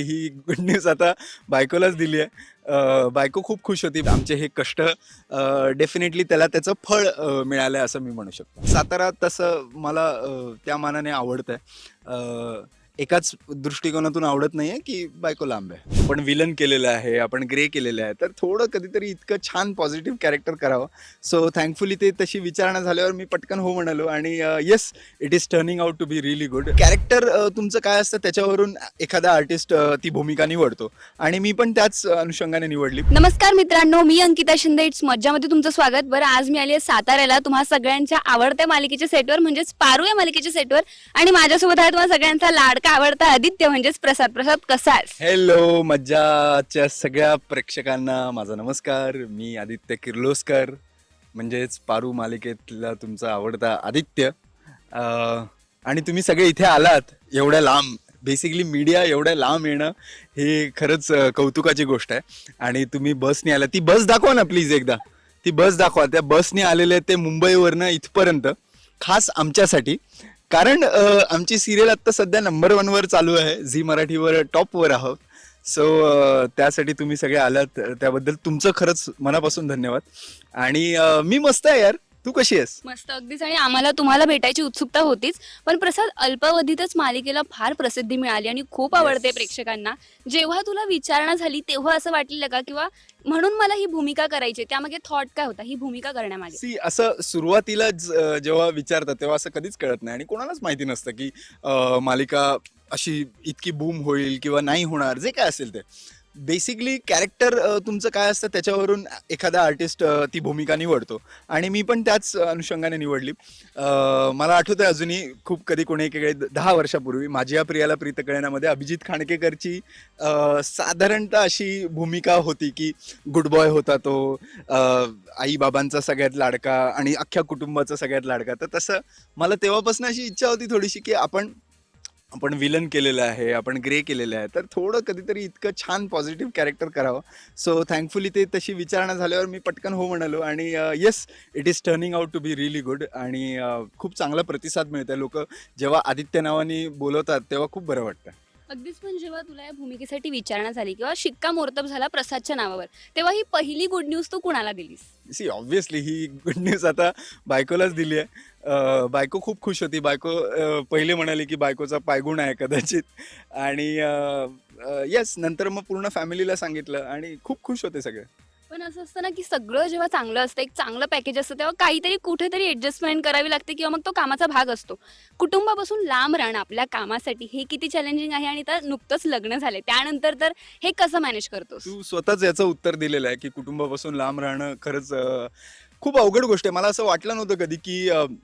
ही good news आता बायकोलाच दिली आहे. बायको खूप खुश होती. आमचे हे कष्ट डेफिनेटली त्याला त्याचं फळ मिळालंय मिळालं आहे असं मी म्हणू शकतो. सातारा तसं मला त्या मानाने आवडतं आहे एकाच दृष्टिकोनातून आवडत नाहीये की बायको लांब आहे. पण विलन केलेलं आहे आपण ग्रे केलेलं आहे तर थोडं कधीतरी इतकं छान पॉझिटिव्ह कॅरेक्टर करावं. सो थँकफुली ते तशी विचारणा झाल्यावर मी पटकन हो म्हणालो आणि yes it is turning out to be really good character तुमचं काय असतं त्याच्यावरून एखादा आर्टिस्ट ती भूमिका निवडतो. आणि मी पण त्याच अनुषंगाने निवडली. नमस्कार मित्रांनो मी अंकिता शिंदे. इट्स मज्जामध्ये तुमचं स्वागत. बरं आज मी आली आहे साताऱ्याला. तुम्हा सगळ्यांच्या आवडत्या मालिकेच्या सेटवर म्हणजेच पारू या मालिकेच्या सेटवर आणि माझ्यासोबत आहे तुम्हाला सगळ्यांचा लाडका आवडता आदित्य म्हणजेच प्रसाद. प्रसाद कसा हॅलो मज्जाच्या सगळ्या प्रेक्षकांना माझा नमस्कार. मी आदित्य किर्लोस्कर म्हणजेच पारू मालिकेतला तुमचा आवडता आदित्य. अं, आणि तुम्ही सगळे इथे आलात एवढ्या लांब. बेसिकली मीडिया एवढ्या लांब येणं हे खरंच अं, कौतुकाची गोष्ट आहे. आणि तुम्ही बसने आला. ती बस दाखवा ना प्लीज एकदा. ती बस दाखवा. त्या बसने आलेले ते मुंबईवरनं इथपर्यंत. खास आमच्यासाठी. कारण आमची सिरियल आत्ता सध्या नंबर वनवर चालू आहे. झी मराठीवर टॉपवर आहोत. सो त्यासाठी तुम्ही सगळे आलात. त्याबद्दल तुमचं खरंच मनापासून धन्यवाद. आणि मी मस्त आहे यार. तू कशी आहेस? मस्त. अगदीच. आणि आम्हाला तुम्हाला भेटायची उत्सुकता होतीच. पण प्रसाद अल्पावधीतच मालिकेला फार प्रसिद्धी मिळाली आणि खूप आवडते. प्रेक्षकांना. जेव्हा तुला विचारणा झाली तेव्हा असं वाटलेलं का? किंवा म्हणून मला ही भूमिका करायची आहे, त्यामागे थॉट काय होता? ही भूमिका करण्यामागे. सी असं सुरुवातीला ज- जेव्हा विचारतात तेव्हा असं कधीच कळत नाही. आणि कोणालाच माहिती नसतं की अं, मालिका अशी इतकी बूम होईल किंवा नाही होणार. जे काय असेल ते. बेसिकली कॅरेक्टर तुमचं काय असतं त्याच्यावरून एखादा आर्टिस्ट ती भूमिका निवडतो. आणि मी पण त्याच अनुषंगाने निवडली. मला आठवतं अजूनही खूप कधी कोणी एकेकडे दहा वर्षापूर्वी माझ्या प्रियाला प्रीत कळण्यामध्ये अभिजित खांडकेकरची साधारणतः अशी भूमिका होती की गुड बॉय होता तो आईबाबांचा सगळ्यात लाडका आणि अख्ख्या कुटुंबाचा सगळ्यात लाडका. तर तसं मला तेव्हापासून अशी इच्छा होती थोडीशी की आपण आपण विलन केलेलं आहे आपण ग्रे केलेलं आहे तर थोडं कधीतरी इतकं छान पॉझिटिव्ह कॅरेक्टर करावं. सो थँकफुली ते तशी विचारणा झाल्यावर मी पटकन हो म्हणालो आणि yes it is turning out to be really good आणि खूप चांगला प्रतिसाद मिळत आहे लोक जेव्हा आदित्य नावाने बोलवतात तेव्हा खूप बरं वाटतं. अगदीच पण जेव्हा तुला या भूमिकेसाठी विचारणा झाली किंवा शिक्कामोर्तब झाला प्रसादच्या नावावर तेव्हा ही पहिली गुड न्यूज तू कुणाला दिलीस? सी ऑब्व्हियसली ही गुड न्यूज आता बायकोलाच दिली आहे. बायको खूप खुश होती. बायको अं, पहिले म्हणाली की बायकोचा पायगुण आहे कदाचित. आणि येस नंतर मग पूर्ण फॅमिलीला सांगितलं आणि खूप खुश होते सगळे. पण असं असतं ना की सगळं जेव्हा चांगलं असतं एक चांगलं पॅकेज असतं तेव्हा काहीतरी कुठेतरी ऍडजस्टमेंट करावी लागते किंवा मग तो कामाचा भाग असतो. कुटुंबापासून लांब राहणं आपल्या कामासाठी हे किती चॅलेंजिंग आहे आणि तर नुकतंच लग्न झाले त्यानंतर तर हे कसं मॅनेज करतोस? तू स्वतःच याचं उत्तर दिलेलं आहे की कुटुंबापासून लांब राहणं खरंच अं, खूप अवघड गोष्ट आहे. मला असं वाटलं नव्हतं कधी की अं,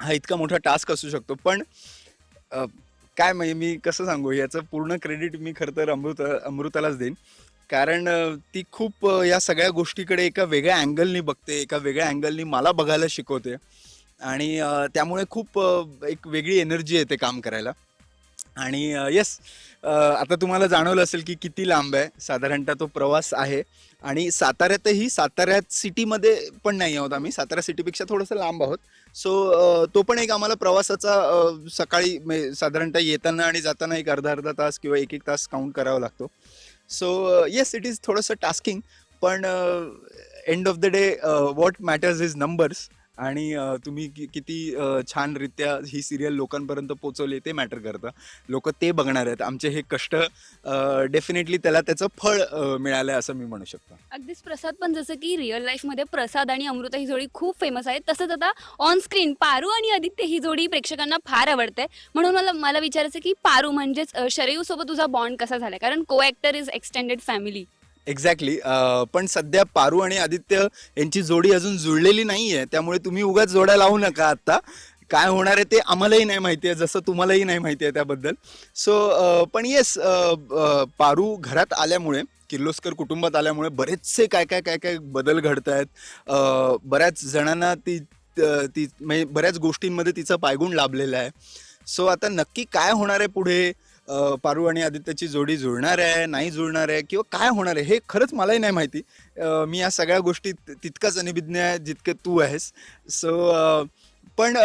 हा इतका मोठा टास्क असू शकतो. पण अं, काय म्हणजे मी कसं सांगू? याचं पूर्ण क्रेडिट मी खरं तर अमृत अमृतालाच देईन. कारण ती खूप या सगळ्या गोष्टीकडे एका वेगळ्या अँगलनी बघते एका वेगळ्या अँगलनी मला बघायला शिकवते. आणि त्यामुळे खूप एक वेगळी एनर्जी येते काम करायला. आणि येस आता तुम्हाला जाणवलं असेल की किती लांब आहे. साधारणतः तो प्रवास आहे. आणि साताऱ्यातही साताऱ्यात सिटीमध्ये पण नाही आहोत आम्ही. सातारा सिटीपेक्षा थोडंसं लांब आहोत. सो तो पण एक आम्हाला प्रवासाचा सकाळी म्हणजे साधारणतः येताना आणि जाताना एक अर्धा अर्धा तास किंवा एक एक तास काउंट करावा लागतो. सो येस इट इज थोडंसं टास्किंग पण end of the day what matters is numbers आणि तुम्ही कि- किती अ, छानरित्या ही सिरियल लोकांपर्यंत पोचवली ते मॅटर करतं. लोक ते बघणार आहेत. आमचे हे कष्ट डेफिनेटली त्याला त्याचं फळ मिळालं आहे असं मी म्हणू शकतो. अगदीच प्रसाद पण जसं की रिअल लाईफमध्ये प्रसाद आणि अमृता ही जोडी खूप फेमस आहे. तसंच आता ऑन स्क्रीन पारू आणि आदित्य ही जोडी प्रेक्षकांना फार आवडते. म्हणून मला मला विचारायचं की पारू म्हणजेच शरयू सोबत तुझा बॉन्ड कसा झाला? कारण co actor is extended family exactly पण सध्या पारू आणि आदित्य यांची जोडी अजून जुळलेली नाही आहे त्यामुळे तुम्ही उगाच जोड्या लावू नका आत्ता काय होणार आहे ते आम्हालाही नाही माहिती आहे जसं तुम्हालाही नाही माहिती आहे त्याबद्दल. सो पण येस पारू घरात आल्यामुळे किर्लोस्कर कुटुंबात आल्यामुळे बरेचसे काय काय काय काय बदल घडत आहेत बऱ्याच जणांना ती ती म्हणजे बऱ्याच गोष्टींमध्ये तिचं पायगुण लाभलेलं आहे. सो आता नक्की काय होणार आहे पुढे? पारू आणि आदित्यची जोडी जुळणार आहे नाही जुळणार आहे किंवा काय होणार आहे हे खरंच मलाही नाही माहिती. मी या सगळ्या गोष्टीत तितकाच अनिभिज्ञ आहे जितके तू आहेस. सो पण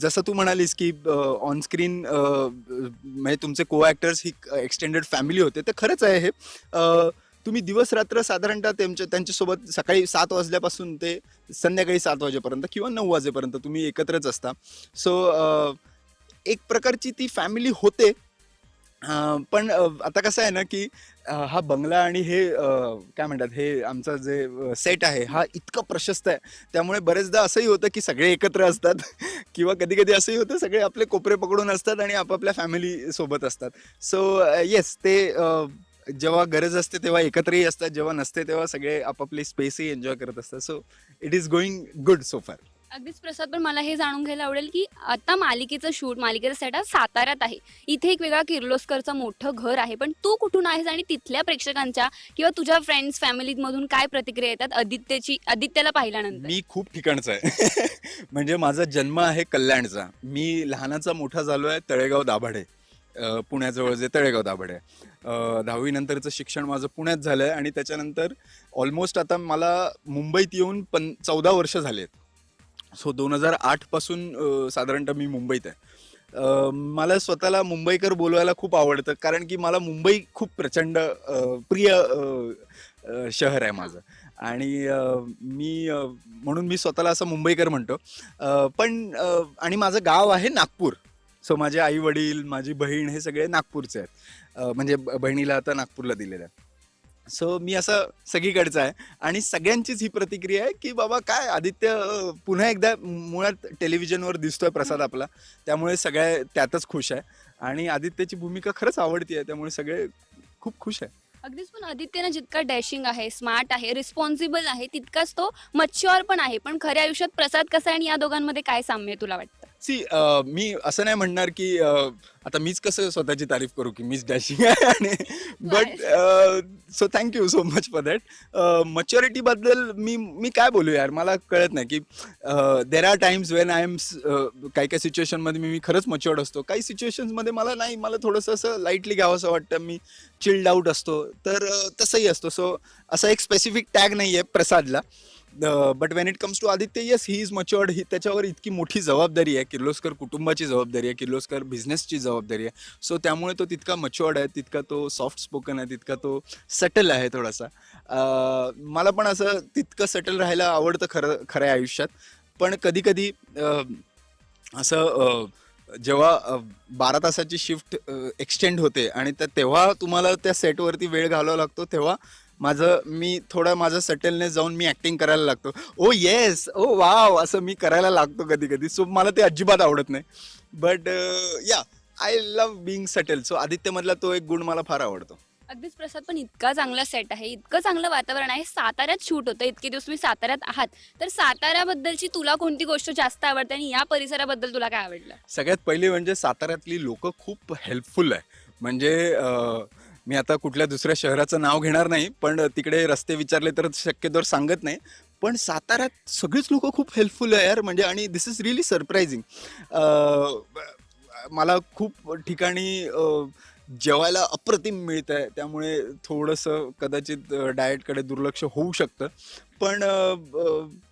जसं तू म्हणालीस की ऑन स्क्रीन म्हणजे तुमचे को ॲक्टर्स ही एक्सटेंडेड फॅमिली होते तर खरंच आहे हे. तुम्ही दिवस रात्र साधारणतः त्यांच्या त्यांच्यासोबत सकाळी सात वाजल्यापासून ते संध्याकाळी सात वाजेपर्यंत किंवा नऊ वाजेपर्यंत तुम्ही एकत्रच असता. सो एक प्रकारची ती फॅमिली होते. पण आता कसं आहे ना की हा बंगला आणि हे काय म्हणतात हे आमचा जे सेट आहे हा इतका प्रशस्त आहे. त्यामुळे बरेचदा असंही होतं की सगळे एकत्र असतात किंवा कधी कधी असंही होतं सगळे आपले कोपरे पकडून असतात आणि आपापल्या फॅमिली सोबत असतात. सो येस ते जेव्हा गरज असते तेव्हा एकत्रही असतात जेव्हा नसते तेव्हा सगळे आपापली स्पेसही एन्जॉय करत असतात. So it is going good so far अगदीच प्रसाद पण मला हे जाणून घ्यायला आवडेल की आता मालिकेचं शूट मालिकेचा सेट हा साताऱ्यात आहे. इथे एक वेगळा किर्लोस्करचं मोठं घर आहे पण तू कुठून आहेस आणि तिथल्या प्रेक्षकांच्या किंवा तुझ्या फ्रेंड्स फॅमिलीमधून काय प्रतिक्रिया येतात आदित्यची आदित्यला पाहिल्यानंतर? मी खूप ठिकाणचा आहे. म्हणजे माझा जन्म आहे कल्याणचा. मी लहानाचा मोठा झालो आहे तळेगाव दाभाडे. पुण्याजवळ जे तळेगाव दाभाडे दहावीनंतरचं शिक्षण माझं पुण्यात झालं आहे आणि त्याच्यानंतर ऑलमोस्ट आता मला मुंबईत येऊन पन चौदा वर्ष झाले आहेत सो दोन हजार आठपासून साधारणतः मी मुंबईत आहे. मला स्वतःला मुंबईकर बोलवायला खूप आवडतं कारण की मला मुंबई खूप प्रचंड प्रिय शहर आहे माझं. आणि मी म्हणून मी स्वतःला असं मुंबईकर म्हणतो. पण आणि माझं गाव आहे नागपूर. सो माझे आई वडील माझी बहीण हे सगळे नागपूरचे आहेत. म्हणजे बहिणीला आता नागपूरला दिलेलं आहे सो मी असं सगळीकडचं आहे. आणि सगळ्यांचीच ही प्रतिक्रिया आहे की बाबा काय आदित्य पुन्हा एकदा मुळात टेलिव्हिजनवर दिसतोय प्रसाद आपला. त्यामुळे सगळ्या त्यातच खुश आहे. आणि आदित्यची भूमिका खरंच आवडती आहे. त्यामुळे सगळे खूप खुश आहे. अगदीच पण आदित्यनं जितका डॅशिंग आहे स्मार्ट आहे रिस्पॉन्सिबल आहे तितकाच तो मच्युअर पण आहे. पण खऱ्या आयुष्यात प्रसाद कसा आहे आणि या दोघांमध्ये काय साम्य आहे तुला वाटतं? सी मी असं नाही म्हणणार की अं, आता मीच कसं स्वतःची तारीफ करू की मीच डॅशिंग आहे आणि but so thank you so much for that maturity बद्दल मी मी काय बोलू यार? मला कळत नाही की there are times when I am काही काही सिच्युएशनमध्ये मी मी खरंच मच्युअर्ड असतो. काही सिच्युएशन्समध्ये मला नाही मला थोडंसं असं लाईटली घ्यावं असं वाटतं. मी चिल्ड आउट असतो. तर अं, तसंही असतो. सो असा एक स्पेसिफिक टॅग नाही आहे प्रसादला. But when it comes to Aditya yes he is matured ही त्याच्यावर इतकी मोठी जबाबदारी आहे. किर्लोस्कर कुटुंबाची जबाबदारी आहे. किर्लोस्कर बिझनेसची जबाबदारी आहे. सो त्यामुळे तो तितका मच्युअर्ड आहे. तितका तो सॉफ्ट स्पोकन आहे. तितका तो सटल आहे थोडासा. मला पण असं तितकं सटल राहायला आवडतं खरं खऱ्या आयुष्यात. पण कधी कधी असं जेव्हा बारा तासाची शिफ्ट एक्सटेंड होते आणि त्या तेव्हा तुम्हाला त्या सेटवरती वेळ घालावा लागतो. तेव्हा माझं मी थोडं माझं सटलनेस जाऊन मी ॲक्टिंग करायला लागतो. ओ येस ओ वाव असं मी करायला लागतो कधी कधी सो मला ते अजिबात आवडत नाही. बट या I love being subtle so आदित्यमधला तो एक गुण मला फार आवडतो. अगदीच प्रसाद पण इतका चांगला सेट आहे. इतकं चांगलं वातावरण आहे. साताऱ्यात शूट होतं. इतके दिवस तुम्ही साताऱ्यात आहात. तर साताऱ्याबद्दलची तुला कोणती गोष्ट जास्त आवडते आणि या परिसराबद्दल तुला काय आवडलं? सगळ्यात पहिली म्हणजे साताऱ्यातली लोक खूप हेल्पफुल आहे. म्हणजे मी आता कुठल्या दुसऱ्या शहराचं नाव घेणार नाही पण तिकडे रस्ते विचारले तर शक्यतोवर सांगत नाही. पण साताऱ्यात सगळीच लोक खूप हेल्पफुल आहे यार म्हणजे आणि दिस इज रिअली सरप्रायझिंग मला खूप ठिकाणी जेवायला अप्रतिम मिळत आहे त्यामुळे थोडंसं कदाचित डाएटकडे दुर्लक्ष होऊ शकतं. पण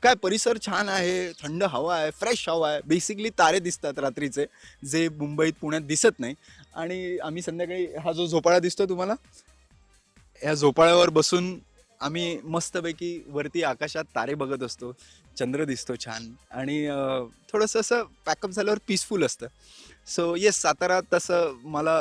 काय परिसर छान आहे थंड हवा आहे फ्रेश हवा आहे बेसिकली तारे दिसतात रात्रीचे जे मुंबईत पुण्यात दिसत नाही. आणि आम्ही संध्याकाळी हा जो झोपाळा दिसतो तुम्हाला या झोपाळ्यावर बसून आम्ही मस्तपैकी वरती आकाशात तारे बघत असतो चंद्र दिसतो छान आणि थोडंसं असं पॅकअप झाल्यावर पीसफुल असतं. सो येस सातारा तसं मला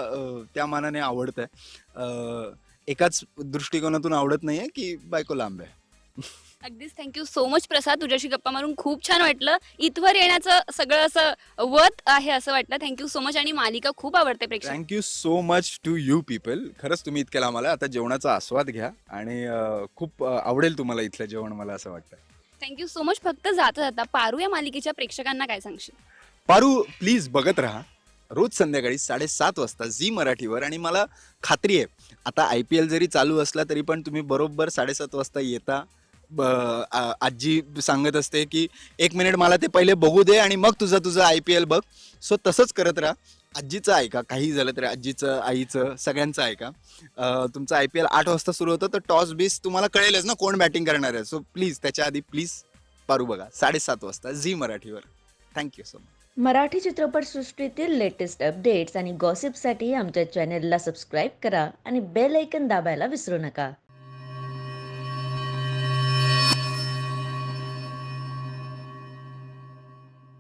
त्या मानाने आवडतं आहे एकाच दृष्टिकोनातून आवडत नाही आहे की बायको लांब आहे. अगदीच. Thank you so much Prasad. तुझ्याशी गप्पा मारून खूप छान वाटलं. इथवर येण्याचं सगळं असं वत आहे असं वाटलं. थँक्यू सो मच आणि मालिका खूप आवडते प्रेक्षक. Thank you so much to you people खरंच तुम्ही इतक्या आम्हाला आता जेवणाचा आस्वाद घ्या आणि अं, खूप अं, आवडेल तुम्हाला इथलं जेवण मला असं वाटतं. थँक्यू सो मच फक्त जाता जाता पारू या मालिकेच्या प्रेक्षकांना काय सांगशील? पारू प्लीज बघत राहा. रोज संध्याकाळी साडेसात वाजता झी मराठीवर आणि मला खात्री आहे आता आय पी एल जरी चालू असला तरी पण तुम्ही बरोबर साडेसात वाजता येता. ब आ- आजी सांगत असते की एक मिनिट मला ते पहिले बघू दे आणि मग तुझं तुझं आय पी एल बघ. सो तसंच करत राहा. आजीचं ऐका काही झालं तरी आजीचं आईचं सगळ्यांचं ऐका. अं, तुमचं आय पी एल आठ वाजता सुरू होतं तर टॉस बीस तुम्हाला कळेलच ना कोण बॅटिंग करणार आहे. सो प्लीज त्याच्या आधी प्लीज पारू बघा. साडेसात वाजता झी मराठीवर. Thank you so much Marathi चित्रपटसृष्टीतील लेटेस्ट अपडेट्स आणि गॉसिपसाठी आमच्या चॅनेलला सबस्क्राईब करा आणि बेल ऐकन दाबायला विसरू नका.